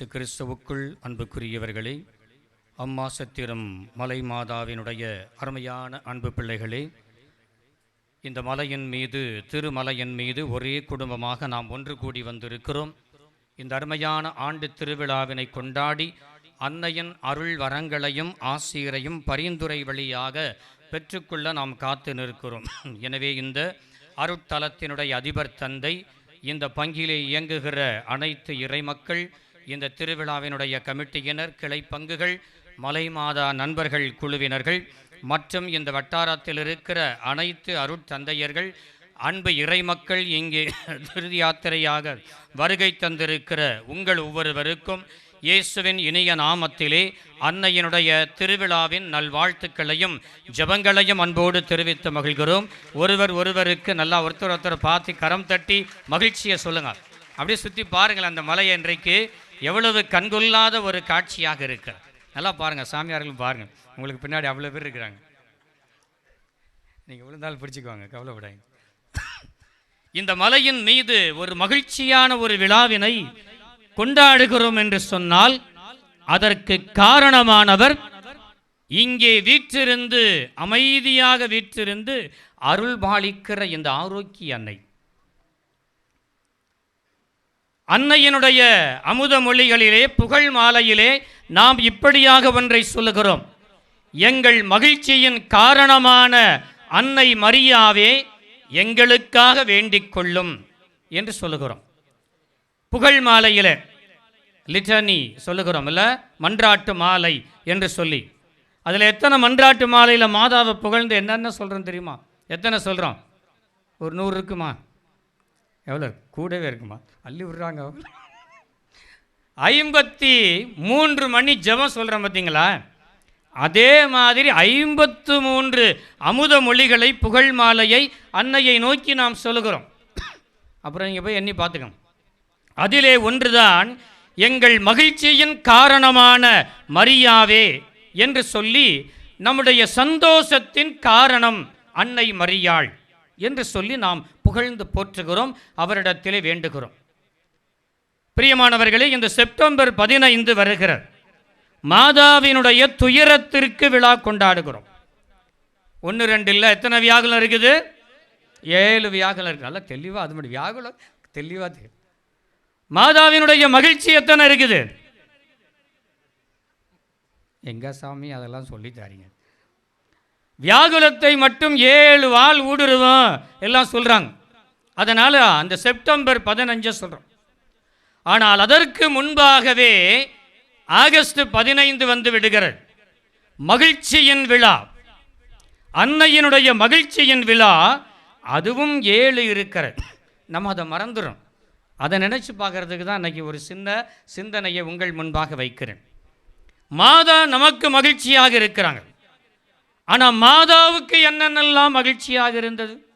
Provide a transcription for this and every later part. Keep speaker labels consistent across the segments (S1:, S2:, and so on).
S1: இயேசு கிறிஸ்துவுக்குள் அன்புக்குரியவர்களே அம்மாசத்திரம் மலை மாதாவினுடைய அருமையான அன்பு பிள்ளைகளே இந்த மலையின் மீது திருமலையின் மீது ஒரே குடும்பமாக நாம் ஒன்று கூடி வந்திருக்கிறோம். இந்த அருமையான ஆண்டு திருவிழாவினை கொண்டாடி அன்னையின் அருள் வரங்களையும் ஆசிரியரையும் பரிந்துரை வழியாக பெற்றுக்கொள்ள நாம் காத்து நிற்கிறோம். எனவே இந்த அருட்தலத்தினுடைய அதிபர் தந்தை இந்த பங்கிலே இயங்குகிற அனைத்து இறைமக்கள் இந்த திருவிழாவினுடைய கமிட்டியினர் கிளை பங்குகள் மலை மாதா நண்பர்கள் குழுவினர்கள் மற்றும் இந்த வட்டாரத்தில் இருக்கிற அனைத்து அருட்தந்தையர்கள் அன்பு இறைமக்கள் இங்கே திருதி யாத்திரையாக வருகை தந்திருக்கிற உங்கள் ஒவ்வொருவருக்கும் இயேசுவின் இனிய நாமத்திலே அன்னையினுடைய திருவிழாவின் நல்வாழ்த்துக்களையும் ஜெபங்களையும் அன்போடு தெரிவித்து மகிழ்கிறோம். ஒருவர் ஒருவருக்கு நல்லா ஒருத்தர் ஒருத்தர் பார்த்து கரம் தட்டி மகிழ்ச்சியை சொல்லுங்கள் அப்படியே சுற்றி பாருங்கள் அந்த மலை இன்றைக்கு எவ்வளவு கண்கொள்ளாத ஒரு காட்சியாக இருக்க நல்லா பாருங்கள் சாமியார்களும் பாருங்கள் உங்களுக்கு பின்னாடி அவ்வளோ பேர் இருக்கிறாங்க. நீங்கள் விழுந்தாலும் பிடிச்சிக்குவாங்க கவலைப்படாங்க இந்த மலையின் மீது ஒரு மகிழ்ச்சியான ஒரு விழாவினை கொண்டாடுகிறோம் என்று சொன்னால் அதற்கு காரணமானவர் இங்கே வீற்றிருந்து அமைதியாக வீற்றிருந்து அருள் பாலிக்கிற இந்த ஆரோக்கிய அன்னை. அன்னையினுடைய அமுத மொழிகளிலே புகழ் மாலையிலே நாம் இப்படியாக ஒன்றை சொல்லுகிறோம். எங்கள் மகிழ்ச்சியின் காரணமான அன்னை மரியாவே எங்களுக்காக வேண்டிக் கொள்ளும் என்று சொல்லுகிறோம். புகழ் மாலையில் லிட்டனி சொல்லுகிறோம் இல்லை மன்றாட்டு மாலை என்று சொல்லி. அதில் எத்தனை மன்றாட்டு மாலையில் மாதாவை புகழ்ந்து என்னென்ன சொல்கிறோம் தெரியுமா? எத்தனை சொல்கிறோம் ஒரு நூறு இருக்குமா? எவ்வளோ இருக்கு? கூடவே இருக்குமா? அள்ளி விடுறாங்க ஐம்பத்தி மூன்று மணி ஜபம் சொல்கிறோம் பார்த்தீங்களா அதே மாதிரி ஐம்பத்து மூன்று அமுத மொழிகளை புகழ் மாலையை அன்னையை நோக்கி நாம் சொல்லுகிறோம். அப்புறம் நீங்கள் போய் எண்ணி பார்த்துக்கோங்க. அதிலே ஒன்றுதான் எங்கள் மகிழ்ச்சியின் காரணமான மரியாவே என்று சொல்லி நம்முடைய சந்தோஷத்தின் காரணம் அன்னை மரியாள். என்று சொல்லி நாம் புகழ்ந்து போற்றுகிறோம் அவரிடத்திலே வேண்டுகிறோம். பிரியமானவர்களே இந்த செப்டம்பர் பதினைந்து வருகிறார் மாதாவினுடைய துயரத்திற்கு விழா கொண்டாடுகிறோம். ஒன்று ரெண்டு இல்லை எத்தனை வியாகுலம் இருக்குது? ஏழு வியாகுலம் இருக்குது. நல்லா தெளிவாக அது மட்டும் வியாகுலம் தெளிவாக தெரியும் மாதாவினுடைய மகிழ்ச்சி எத்தனை இருக்குது? எங்க சாமி அதெல்லாம் சொல்லி தாரீங்க. வியாகுலத்தை மட்டும் ஏழு வாள் ஊடுருவோம் எல்லாம் சொல்கிறாங்க அதனால் அந்த செப்டம்பர் பதினஞ்சை சொல்கிறோம் ஆனால் அதற்கு முன்பாகவே ஆகஸ்ட் பதினைந்து வந்து விடுகிறது. மகிழ்ச்சியின் விழா. அன்னையினுடைய மகிழ்ச்சியின் விழா அதுவும் ஏழு இருக்கிறது. நம்ம அதை மறந்துடும் அதை நினச்சி பார்க்கறதுக்கு தான் இன்னைக்கு ஒரு சின்ன சிந்தனையை உங்கள் முன்பாக வைக்கிறேன். மாதா நமக்கு மகிழ்ச்சியாக இருக்கிறாங்க. ஆனால் மாதாவுக்கு என்னென்னலாம் மகிழ்ச்சியாக இருந்தது?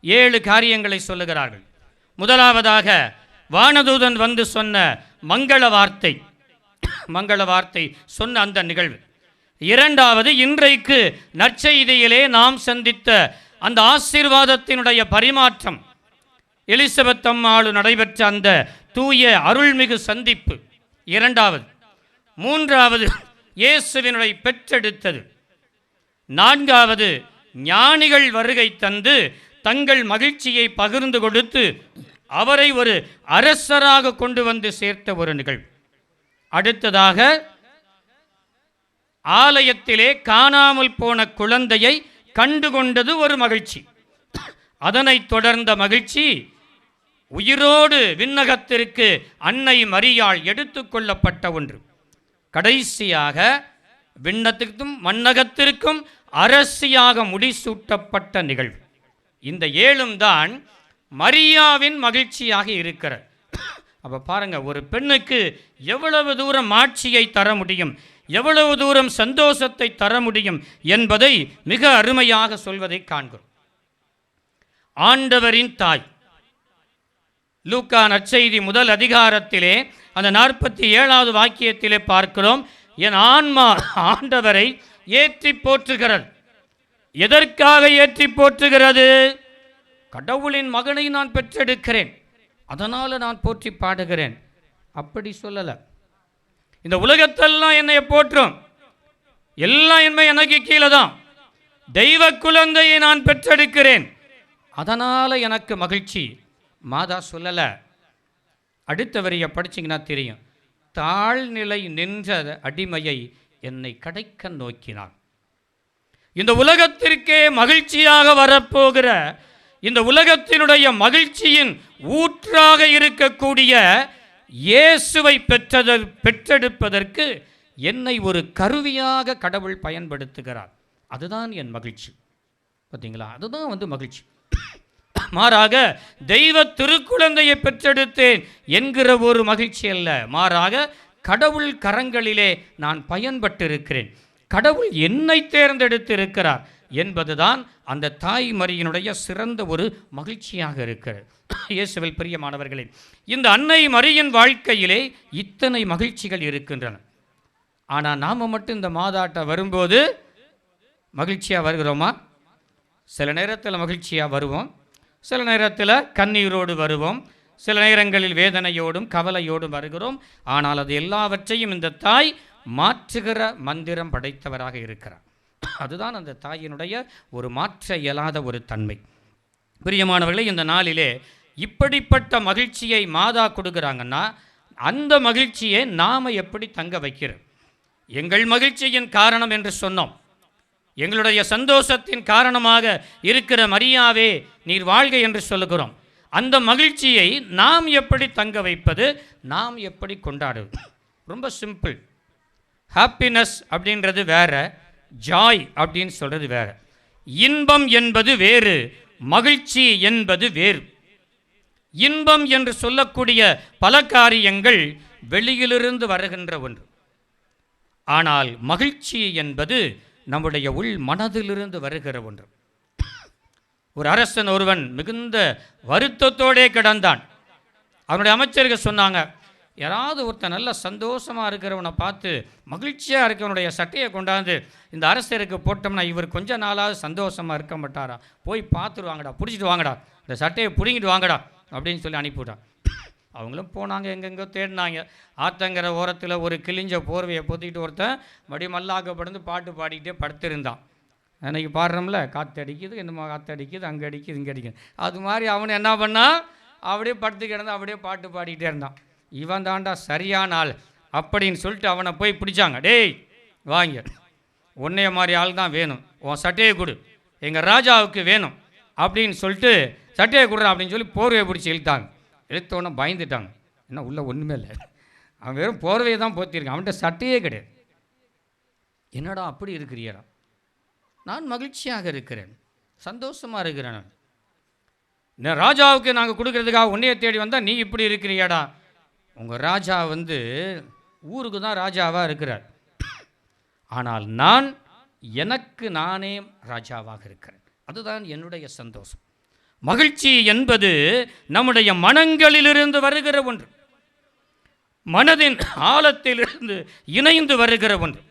S1: ஏழு காரியங்களை சொல்லுகிறார்கள். முதலாவதாக வானதூதன் வந்து சொன்ன மங்கள வார்த்தை. மங்கள வார்த்தை சொன்ன அந்த நிகழ்வு. இரண்டாவது இன்றைக்கு நற்செய்தியிலே நாம் சந்தித்த அந்த ஆசீர்வாதத்தினுடைய பரிமாற்றம். எலிசபெத் அம்மாளு நடைபெற்ற அந்த தூய அருள்மிகு சந்திப்பு. இரண்டாவது மூன்றாவது இயேசுவினுடைய பெற்றெடுத்தது. நான்காவது ஞானிகள் வருகை தந்து தங்கள் மகிழ்ச்சியை பகிர்ந்து கொடுத்து அவரை ஒரு அரசராக கொண்டு வந்து சேர்த்த ஒரு நிகழ்வு. அடுத்ததாக ஆலயத்திலே காணாமல் போன குழந்தையை கண்டுகொண்டது ஒரு மகிழ்ச்சி. அதனைத் தொடர்ந்த மகிழ்ச்சி உயிரோடு விண்ணகத்திற்கு அன்னை மரியாள் எடுத்துக்கொள்ளப்பட்ட ஒன்று. கடைசியாக விண்ணத்துக்கும் மண்ணகத்திற்கும் அரசியாக முடிசூட்டப்பட்ட நிகழ்வு. இந்த ஏழும் தான் மரியாவின் மகிழ்ச்சியாக இருக்கிறது. அப்போ பாருங்க ஒரு பெண்ணுக்கு எவ்வளவு தூரம் ஆட்சியை தர முடியும் எவ்வளவு தூரம் சந்தோஷத்தை தர முடியும் என்பதை மிக அருமையாக சொல்வதை காண்கிறோம். ஆண்டவரின் தாய். லூக்கா நற்செய்தி முதல் அதிகாரத்திலே அந்த நாற்பத்தி ஏழாவது வாக்கியத்திலே பார்க்கிறோம். என் ஆன்மா ஆண்டவரை ஏற்றி போற்றுகிறது. எதற்காக ஏற்றி போற்றுகிறது? கடவுளின் மகனை நான் பெற்றெடுக்கிறேன். அதனால் நான் போற்றி பாடுகிறேன். அப்படி சொல்லலை. இந்த உலகத்தெல்லாம் என்னை போற்றும். எல்லாம் என்மை எனக்கு கீழே தான். தெய்வ குழந்தையை நான் பெற்றெடுக்கிறேன். அதனால் எனக்கு மகிழ்ச்சி. மாதா சொல்லலை. அடுத்த வரியை படிச்சீங்கன்னா தெரியும். தாழ்நிலை நின்ற அடிமையை என்னை கடைக்க நோக்கினான். இந்த உலகத்திற்கே மகிழ்ச்சியாக வரப்போகிற இந்த உலகத்தினுடைய மகிழ்ச்சியின் ஊற்றாக இருக்கக்கூடிய இயேசுவை பெற்றது பெற்றெடுப்பதற்கு என்னை ஒரு கருவியாக கடவுள் பயன்படுத்துகிறார். அதுதான் என் மகிழ்ச்சி. பார்த்தீங்களா? அதுதான் வந்து மகிழ்ச்சி. மாறாக தெய்வ திருக்குழந்தையை பெற்றெடுத்தேன் என்கிற ஒரு மகிழ்ச்சி அல்ல. மாறாக கடவுள் கரங்களிலே நான் பயன்பட்டிருக்கிறேன். கடவுள் என்னை தேர்ந்தெடுத்திருக்கிறார் என்பதுதான் அந்த தாய் மரியினுடைய சிறந்த ஒரு மகிழ்ச்சியாக இருக்கிறது. இயேசுவில் பிரியமானவர்களே இந்த அன்னை மரியின் வாழ்க்கையிலே இத்தனை மகிழ்ச்சிகள் இருக்கின்றன. ஆனால் நாம் மட்டும் இந்த மாதாட்ட வரும்போது மகிழ்ச்சியாக வருகிறோமா? சில நேரத்தில் மகிழ்ச்சியாக வருவோம். சில நேரத்தில் கண்ணீரோடு வருவோம். சில நேரங்களில் வேதனையோடும் கவலையோடும் வருகிறோம். ஆனால் அது எல்லாவற்றையும் இந்த தாய் மாற்றுகிற மந்திரம் படைத்தவராக இருக்கிறார். அதுதான் அந்த தாயினுடைய ஒரு மாற்ற இயலாத ஒரு தன்மை. பிரியமானவர்களே இந்த நாளிலே இப்படிப்பட்ட மகிழ்ச்சியை மாதா கொடுக்குறாங்கன்னா அந்த மகிழ்ச்சியை நாம் எப்படி தங்க வைக்கிறோம்? எங்கள் மகிழ்ச்சியின் காரணம் என்று சொன்னோம். எங்களுடைய சந்தோஷத்தின் காரணமாக இருக்கிற மரியாவே நீர் வாழ்க என்று சொல்லுகிறோம். அந்த மகிழ்ச்சியை நாம் எப்படி தங்க வைப்பது? நாம் எப்படி கொண்டாடுவது? ரொம்ப சிம்பிள். ஹாப்பினஸ் அப்படின்றது வேற ஜாய் அப்படின்னு சொல்கிறது வேற. இன்பம் என்பது வேறு மகிழ்ச்சி என்பது வேறு. இன்பம் என்று சொல்லக்கூடிய பல காரியங்கள் வெளியிலிருந்து வருகின்ற ஒன்று. ஆனால் மகிழ்ச்சி என்பது நம்முடைய உள் மனதிலிருந்து வருகிற ஒன்று. ஒரு அரசன் ஒருவன் மிகுந்த வருத்தத்தோடே கிடந்தான். அவனுடைய அமைச்சர்கள் சொன்னாங்க யாராவது ஒருத்தன் நல்ல சந்தோஷமாக இருக்கிறவனை பார்த்து மகிழ்ச்சியாக இருக்கிறவனுடைய சட்டையை கொண்டாந்து இந்த அரசருக்கு போட்டோம்னா இவர் கொஞ்ச நாளாவது சந்தோஷமாக இருக்க மாட்டாரா? போய் பார்த்துருவாங்கடா பிடிச்சிட்டு வாங்கடா. இந்த சட்டையை பிடுங்கிட்டு வாங்கடா அப்படின்னு சொல்லி அனுப்பிவிட்டான். அவங்களும் போனாங்க எங்கெங்கோ தேடினாங்க. ஆத்தங்கிற ஓரத்தில் ஒரு கிழிஞ்ச போர்வையை பொத்திக்கிட்டு ஒருத்தன் மடி மல்லாக்க பாட்டு பாடிக்கிட்டே படுத்திருந்தான். அன்னைக்கு பாடுறோம்ல காற்று அடிக்குது என்னமோ காற்று அடிக்குது அங்கே அடிக்குது இங்கே அடிக்குது. அது மாதிரி அவனு என்ன பண்ணான் அப்படியே படுத்து கிடந்து அப்படியே பாட்டு பாடிக்கிட்டே இருந்தான். இவன் தாண்டா சரியான ஆள் அப்படின்னு சொல்லிட்டு அவனை போய் பிடிச்சாங்க. டேய் வாங்க. உன்னைய மாதிரி ஆள் தான் வேணும். உன் சட்டையை கொடு. எங்கள் ராஜாவுக்கு வேணும். அப்படின்னு சொல்லிட்டு சட்டையை கொடுறான் அப்படின்னு சொல்லி போர்வையை பிடிச்சி இழுத்தாங்க. இழுத்தோன்னே பயந்துட்டாங்க. என்ன உள்ளே ஒன்றுமே இல்லை. அவன் வெறும் போர்வையை தான் போத்திருக்கான். அவன்கிட்ட சட்டையே கிடையாது. என்னடா அப்படி இருக்கிறியடா? நான் மகிழ்ச்சியாக இருக்கிறேன். சந்தோஷமாக இருக்கிறேன் நான். ராஜாவுக்கு நாங்கள் கொடுக்கறதுக்காக உன்னைய தேடி வந்தால் நீ இப்படி இருக்கிறியாடா. உங்கள் ராஜா வந்து ஊருக்கு தான் ராஜாவாக இருக்கிறார். ஆனால் நான் எனக்கு நானே ராஜாவாக இருக்கிறேன். அதுதான் என்னுடைய சந்தோஷம். மகிழ்ச்சி என்பது நம்முடைய மனங்களிலிருந்து வருகிற ஒன்று. மனதின் ஆழத்திலிருந்து இணைந்து வருகிற ஒன்று.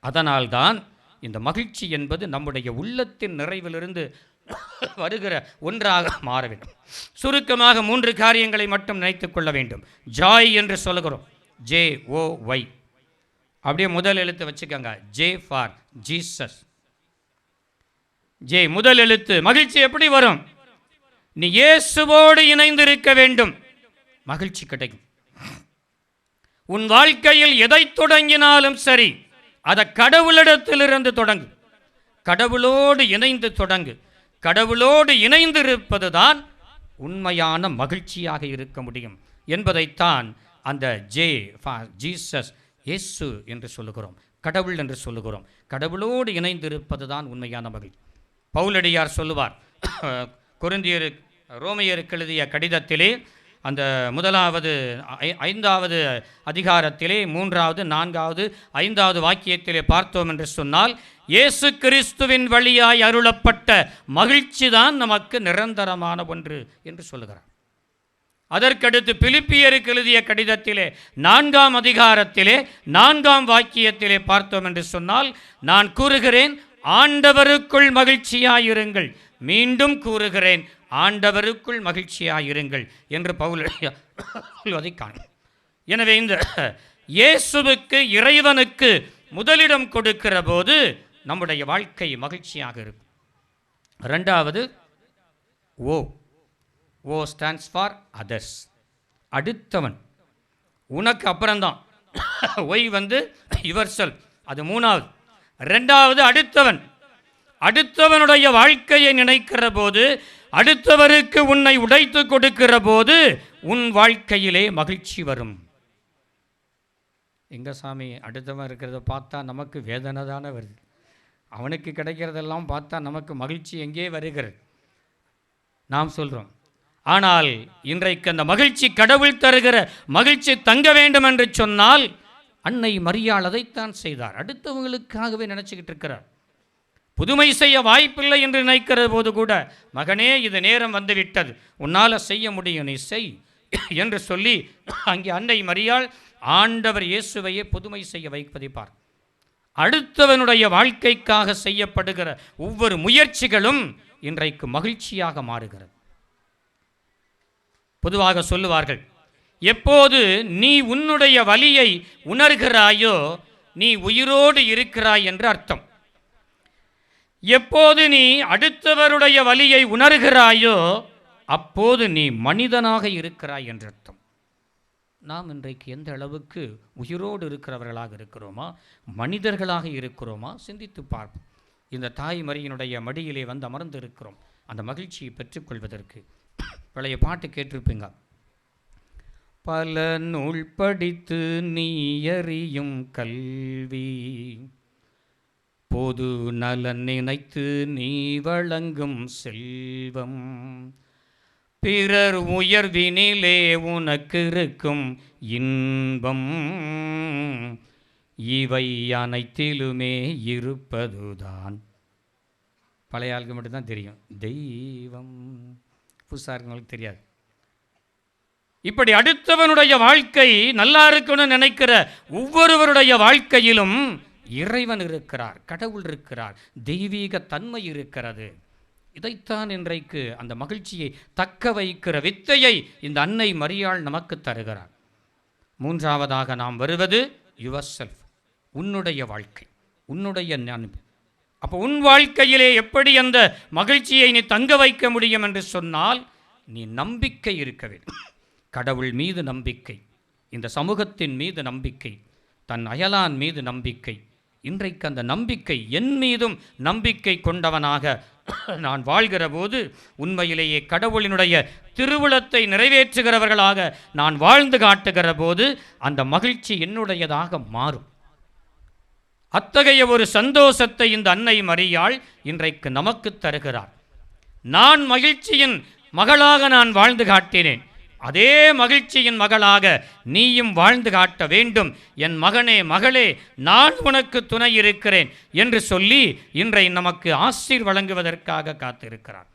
S1: அதனால்தான் இந்த மகிழ்ச்சி என்பது நம்முடைய உள்ளத்தின் நிறைவிலிருந்து வருகிற ஒன்றாக மாற வேண்டும். சுருக்கமாக மூன்று காரியங்களை மட்டும் நினைத்துக் கொள்ள வேண்டும். ஜாய் என்று சொல்கிறோம் ஜே ஓ ஒய் அப்படியே முதல் எழுத்து வச்சுக்கோங்க. ஜே ஃபார் ஜீசஸ் ஜே முதல் எழுத்து மகிழ்ச்சி எப்படி வரும்? நீ இயேசுவோடு இணைந்திருக்க வேண்டும். மகிழ்ச்சி கிடைக்கும். உன் வாழ்க்கையில் எதை தொடங்கினாலும் சரி அதை கடவுளிடத்திலிருந்து தொடங்கு. கடவுளோடு இணைந்து தொடங்கு. கடவுளோடு இணைந்திருப்பது தான் உண்மையான மகிழ்ச்சியாக இருக்க முடியும் என்பதைத்தான் அந்த ஜே ஜீசஸ் இயேசு என்று சொல்லுகிறோம். கடவுள் என்று சொல்லுகிறோம். கடவுளோடு இணைந்திருப்பது தான் உண்மையான மகிழ்ச்சி. பவுலடியார் சொல்லுவார். குருந்தியரு ரோமையருக்கு எழுதிய கடிதத்திலே அந்த முதலாவது ஐந்தாவது அதிகாரத்திலே மூன்றாவது நான்காவது ஐந்தாவது வாக்கியத்திலே பார்த்தோம் என்று சொன்னால் இயேசு கிறிஸ்துவின் வழியாய் அருளப்பட்ட மகிழ்ச்சி தான் நமக்கு நிரந்தரமான ஒன்று என்று சொல்லுகிறார். அதற்கடுத்து பிலிப்பியருக்கு எழுதிய கடிதத்திலே நான்காம் அதிகாரத்திலே நான்காம் வாக்கியத்திலே பார்த்தோம் என்று சொன்னால் நான் கூறுகிறேன் ஆண்டவருக்குள் மகிழ்ச்சியாயிருங்கள். மீண்டும் கூறுகிறேன் ஆண்டவருக்குள் மகிழ்ச்சியாயிருங்கள் என்று பவுல் சொல்வதை காணும். எனவே இந்த இயேசுவுக்கு இறைவனுக்கு முதலிடம் கொடுக்கிற போது நம்முடைய வாழ்க்கை மகிழ்ச்சியாக இருக்கும். ரெண்டாவது O. O stands for others அடுத்தவன். உனக்கு அப்புறம்தான். ஒய் வந்து யுவர் செல். அது மூணாவது. ரெண்டாவது அடுத்தவன். அடுத்தவனுடைய வாழ்க்கையை நினைக்கிற போது அடுத்தவருக்கு உன்னை உடைத்து கொடுக்கிற போது உன் வாழ்க்கையிலே மகிழ்ச்சி வரும். எங்கள் சாமி அடுத்தவன் இருக்கிறத பார்த்தா நமக்கு வேதனை தானே வருது. அவனுக்கு கிடைக்கிறதெல்லாம் பார்த்தா நமக்கு மகிழ்ச்சி எங்கே வருகிறது? நாம் சொல்கிறோம் ஆனால் இன்றைக்கு அந்த மகிழ்ச்சி கடவுள் தருகிற மகிழ்ச்சி தங்க வேண்டும் என்று சொன்னால் அன்னை மரியாள் அதைத்தான் செய்தார். அடுத்தவங்களுக்காகவே நினச்சிக்கிட்டு இருக்கிறார். புதுமை செய்ய வாய்ப்பில்லை என்று நினைக்கிற போது கூட மகனே இது நேரம் வந்துவிட்டது உன்னால் செய்ய முடியும் நீ செய். என்று சொல்லி அங்கே அன்னை மரியாள் ஆண்டவர் இயேசுவையே புதுமை செய்ய வைப்பதை பார் அடுத்தவனுடைய வாழ்க்கைக்காக செய்யப்படுகிற ஒவ்வொரு முயற்சிகளும் இன்றைக்கு மகிழ்ச்சியாக மாறுகிறது. பொதுவாக சொல்லுவார்கள் எப்போது நீ உன்னுடைய வலியை உணர்கிறாயோ நீ உயிரோடு இருக்கிறாய் என்று அர்த்தம். எப்போது நீ அடுத்தவருடைய வலியை உணர்கிறாயோ அப்போது நீ மனிதனாக இருக்கிறாய் என்று அர்த்தம். நாம் இன்றைக்கு எந்த அளவுக்கு உயிரோடு இருக்கிறவர்களாக இருக்கிறோமா மனிதர்களாக இருக்கிறோமா சிந்தித்து பார்ப்போம். இந்த தாய்மறியினுடைய மடியிலே வந்து அமர்ந்து இருக்கிறோம் அந்த மகிழ்ச்சியை பெற்றுக்கொள்வதற்கு. பழைய பாட்டு கேட்டிருப்பீங்க. பல நூல் படித்து நீயறியும் கல்வி. பொது நலன் நினைத்து நீ வழங்கும் செல்வம். பிறர் உயர்வினிலே உனக்கு இருக்கும் இன்பம். இவை அனைத்திலுமே இருப்பதுதான். பழைய ஆளுக்கு மட்டும்தான் தெரியும். தெய்வம். புதுசாக இருக்கவங்களுக்கு தெரியாது. இப்படி அடுத்தவனுடைய வாழ்க்கை நல்லா இருக்கணும்னு நினைக்கிற ஒவ்வொருவருடைய வாழ்க்கையிலும் இறைவன் இருக்கிறார் கடவுள் இருக்கிறார் தெய்வீக தன்மை இருக்கிறது. இதைத்தான் இன்றைக்கு அந்த மகிழ்ச்சியை தக்க வைக்கிற வித்தையை இந்த அன்னை மரியாள் நமக்கு தருகிறார். மூன்றாவதாக நாம் வருவது யுவர் செல்ஃப் உன்னுடைய வாழ்க்கை உன்னுடைய அன்பு. அப்போ உன் வாழ்க்கையிலே எப்படி அந்த மகிழ்ச்சியை நீ தங்க வைக்க முடியும் என்று சொன்னால் நீ நம்பிக்கை இருக்க வேண்டும். கடவுள் மீது நம்பிக்கை. இந்த சமூகத்தின் மீது நம்பிக்கை தன் அயலான் மீது நம்பிக்கை. இன்றைக்கு அந்த நம்பிக்கை என் மீதும் நம்பிக்கை கொண்டவனாக நான் வாழ்கிற போது உண்மையிலேயே கடவுளினுடைய திருவுளத்தை நிறைவேற்றுகிறவர்களாக நான் வாழ்ந்து காட்டுகிற போது அந்த மகிழ்ச்சி என்னுடையதாக மாறும். அத்தகைய ஒரு சந்தோஷத்தை இந்த அன்னை மறியாள் இன்றைக்கு நமக்கு தருகிறார். நான் மகிழ்ச்சியின் மகளாக நான் வாழ்ந்து காட்டினேன். அதே மகிழ்ச்சியின் மகளாக நீயும் வாழ்ந்து காட்ட வேண்டும். என் மகனே மகளே நான் உனக்கு துணை இருக்கிறேன் என்று சொல்லி இன்றை நமக்கு ஆசீர் வழங்குவதற்காக காத்திருக்கிறார்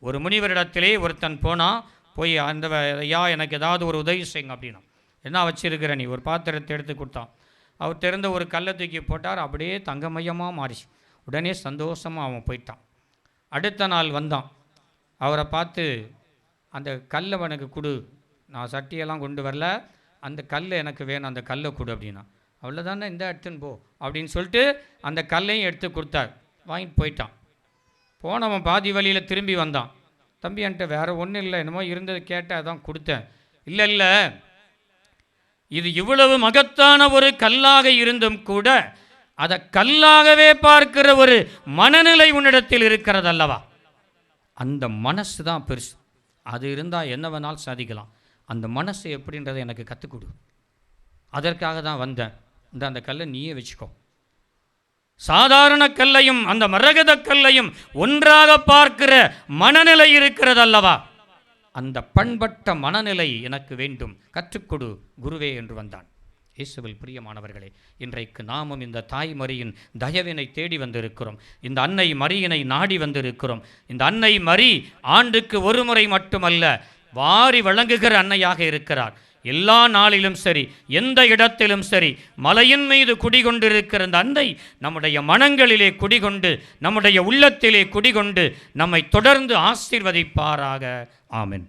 S1: ஒரு முனிவரிடத்திலே ஒருத்தன் போனால் போய் அந்த ஐயா எனக்கு ஏதாவது ஒரு உதவி செய்யுங்க அப்படின்னா. என்ன வச்சிருக்கிற நீ? ஒரு பாத்திரத்தை எடுத்து கொடுத்தான். அவர் திறந்த ஒரு கல்லை தூக்கி போட்டார். அப்படியே தங்கமயமாக மாறிச்சு. உடனே சந்தோஷமாக அவன் போயிட்டான். அடுத்த நாள் வந்தான். அவரை பார்த்து அந்த கல்லை எனக்கு கொடு. நான் சட்டியெல்லாம் கொண்டு வரல. அந்த கல் எனக்கு வேணும். அந்த கல்லை கொடு அப்படின்னா. அவ்வளோதானே இந்த எடுத்துன்னு போ அப்படின்னு சொல்லிட்டு அந்த கல்லையும் எடுத்து கொடுத்தார். வாங்கிட்டு போயிட்டான். போனவன் பாதி வழியில் திரும்பி வந்தான். தம்பி என்கிட்ட வேறு ஒன்றும் இல்லை. என்னமோ இருந்தது கேட்டால் தான் கொடுத்தேன். இல்லை இல்லை. இது இவ்வளவு மகத்தான ஒரு கல்லாக இருந்தும் கூட அதை கல்லாகவே பார்க்கிற ஒரு மனநிலை உன்னிடத்தில் இருக்கிறது அல்லவா அந்த மனசு தான் பெருசு. அது இருந்தால் என்ன வேணாலும் சாதிக்கலாம். அந்த மனசு எப்படின்றதை எனக்கு கற்றுக் கொடு அதற்காக தான் வந்தேன். இந்த அந்த கல்லை நீயே வச்சுக்கோ. சாதாரண கல்லையும் அந்த மரகத கல்லையும் ஒன்றாக பார்க்கிற மனநிலை இருக்கிறது அல்லவா அந்த பண்பட்ட மனநிலை எனக்கு வேண்டும். கற்றுக்கொடு குருவே என்று வந்தான். இயேசுவில் பிரியமானவர்களே இன்றைக்கு நாமும் இந்த தாய்மரியின் தயவினை தேடி வந்திருக்கிறோம். இந்த அன்னை மரியினை நாடி வந்திருக்கிறோம். இந்த அன்னை மரி ஆண்டுக்கு ஒரு முறை மட்டுமல்ல வாரி வழங்குகிற அன்னையாக இருக்கிறார். எல்லா நாளிலும் சரி எந்த இடத்திலும் சரி மலையின் மீது குடிகொண்டிருக்கிற அந்த அன்னை நம்முடைய மனங்களிலே குடிகொண்டு நம்முடைய உள்ளத்திலே குடிகொண்டு நம்மை தொடர்ந்து ஆசீர்வதிப்பாராக. ஆமென்.